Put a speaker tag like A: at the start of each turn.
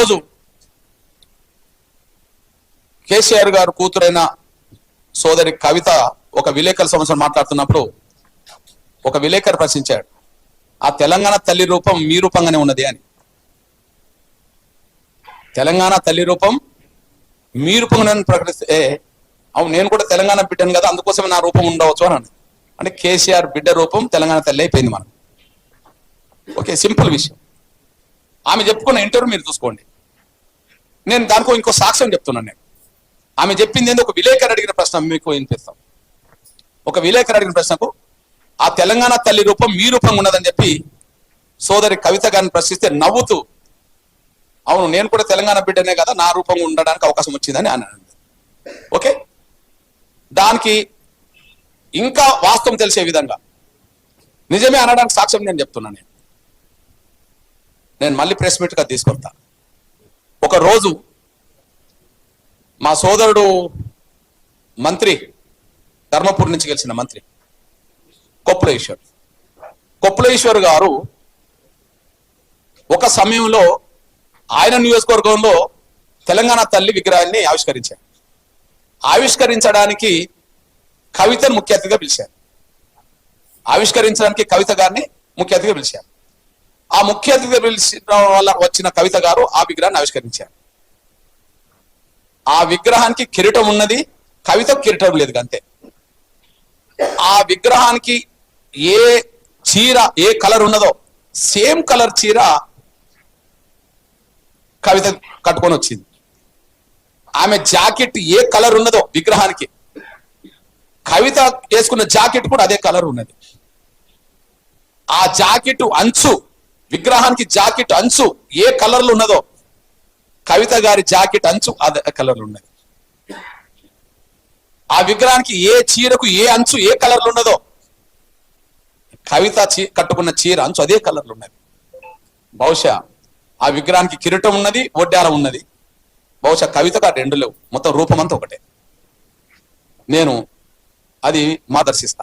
A: ఒకరోజు కేసీఆర్ గారు కూతురైన సోదరి కవిత ఒక విలేకరుల సంవత్సరం మాట్లాడుతున్నప్పుడు ఒక విలేకరు ప్రశ్నించాడు ఆ తెలంగాణ తల్లి రూపం మీ రూపంగానే ఉన్నది అని. తెలంగాణ తల్లి రూపం మీ రూపంగానే ప్రకటిస్తే అవును నేను కూడా తెలంగాణ బిడ్డను కదా అందుకోసమే నా రూపం ఉండవచ్చు అని అంటే కేసీఆర్ బిడ్డ రూపం తెలంగాణ తల్లి అయిపోయింది మనం ఓకే సింపుల్ విషయం. ఆమె చెప్పుకున్న ఇంటర్వ్యూ మీరు చూసుకోండి. నేను దానికో ఇంకో సాక్ష్యం చెప్తున్నాను నేను. ఆమె చెప్పింది ఏందో? ఒక విలేకరు అడిగిన ప్రశ్న మీకు వినిపిస్తాం. ఒక విలేకరు అడిగిన ప్రశ్నకు ఆ తెలంగాణ తల్లి రూపం మీ రూపంగా ఉన్నదని చెప్పి సోదరి కవిత గారిని ప్రశ్నిస్తే నవ్వుతూ అవును నేను కూడా తెలంగాణ బిడ్డనే కదా నా రూపంగా ఉండడానికి అవకాశం వచ్చిందని అన్నాను ఓకే? దానికి ఇంకా వాస్తవం తెలిసే విధంగా. నిజమే అనడానికి సాక్ష్యం నేను చెప్తున్నాను నేను. నేను మళ్ళీ ప్రెస్ మీట్గా తీసుకొస్తా. ఒక రోజు మా సోదరుడు మంత్రి ధర్మపూర్ నుంచి గెలిచిన మంత్రి కొప్పులేశ్వర్. కొప్పులేశ్వర్ గారు ఒక సమయంలో ఆయన నియోజకవర్గంలో తెలంగాణ తల్లి విగ్రహాన్ని ఆవిష్కరించారు. ఆవిష్కరించడానికి కవితను ముఖ్య అతిథిగా పిలిచారు. ఆవిష్కరించడానికి కవిత గారిని ముఖ్య అతిథిగా పిలిచారు. ఆ ముఖ్య అతిథి పిలిచిన వల్ల వచ్చిన కవిత గారు ఆ విగ్రహాన్ని ఆవిష్కరించారు. ఆ విగ్రహానికి కిరీటం ఉన్నది కవిత కిరీటం లేదు అంతే ఆ విగ్రహానికి ఏ చీర ఏ కలర్ ఉన్నదో సేమ్ కలర్ చీర కవిత కట్టుకొని వచ్చింది. ఆమె జాకెట్ ఏ కలర్ ఉన్నదో విగ్రహానికి. కవిత వేసుకున్న జాకెట్ కూడా అదే కలర్ ఉన్నది. ఆ జాకెట్ అంచు విగ్రహానికి జాకెట్ అంచు ఏ కలర్లు ఉన్నదో కవిత గారి జాకెట్ అంచు అదే కలర్లు ఉన్నది. ఆ విగ్రహానికి ఏ చీరకు ఏ అంచు ఏ కలర్లు ఉన్నదో కవిత చీ కట్టుకున్న చీర అంచు అదే కలర్లు ఉన్నది. బహుశా ఆ విగ్రహానికి కిరీటం ఉన్నది ఒడ్డారం ఉన్నది. బహుశా కవితకు ఆ రెండు లేవు. మొత్తం రూపం అంతా ఒకటే. నేను అది మా దర్శిస్తా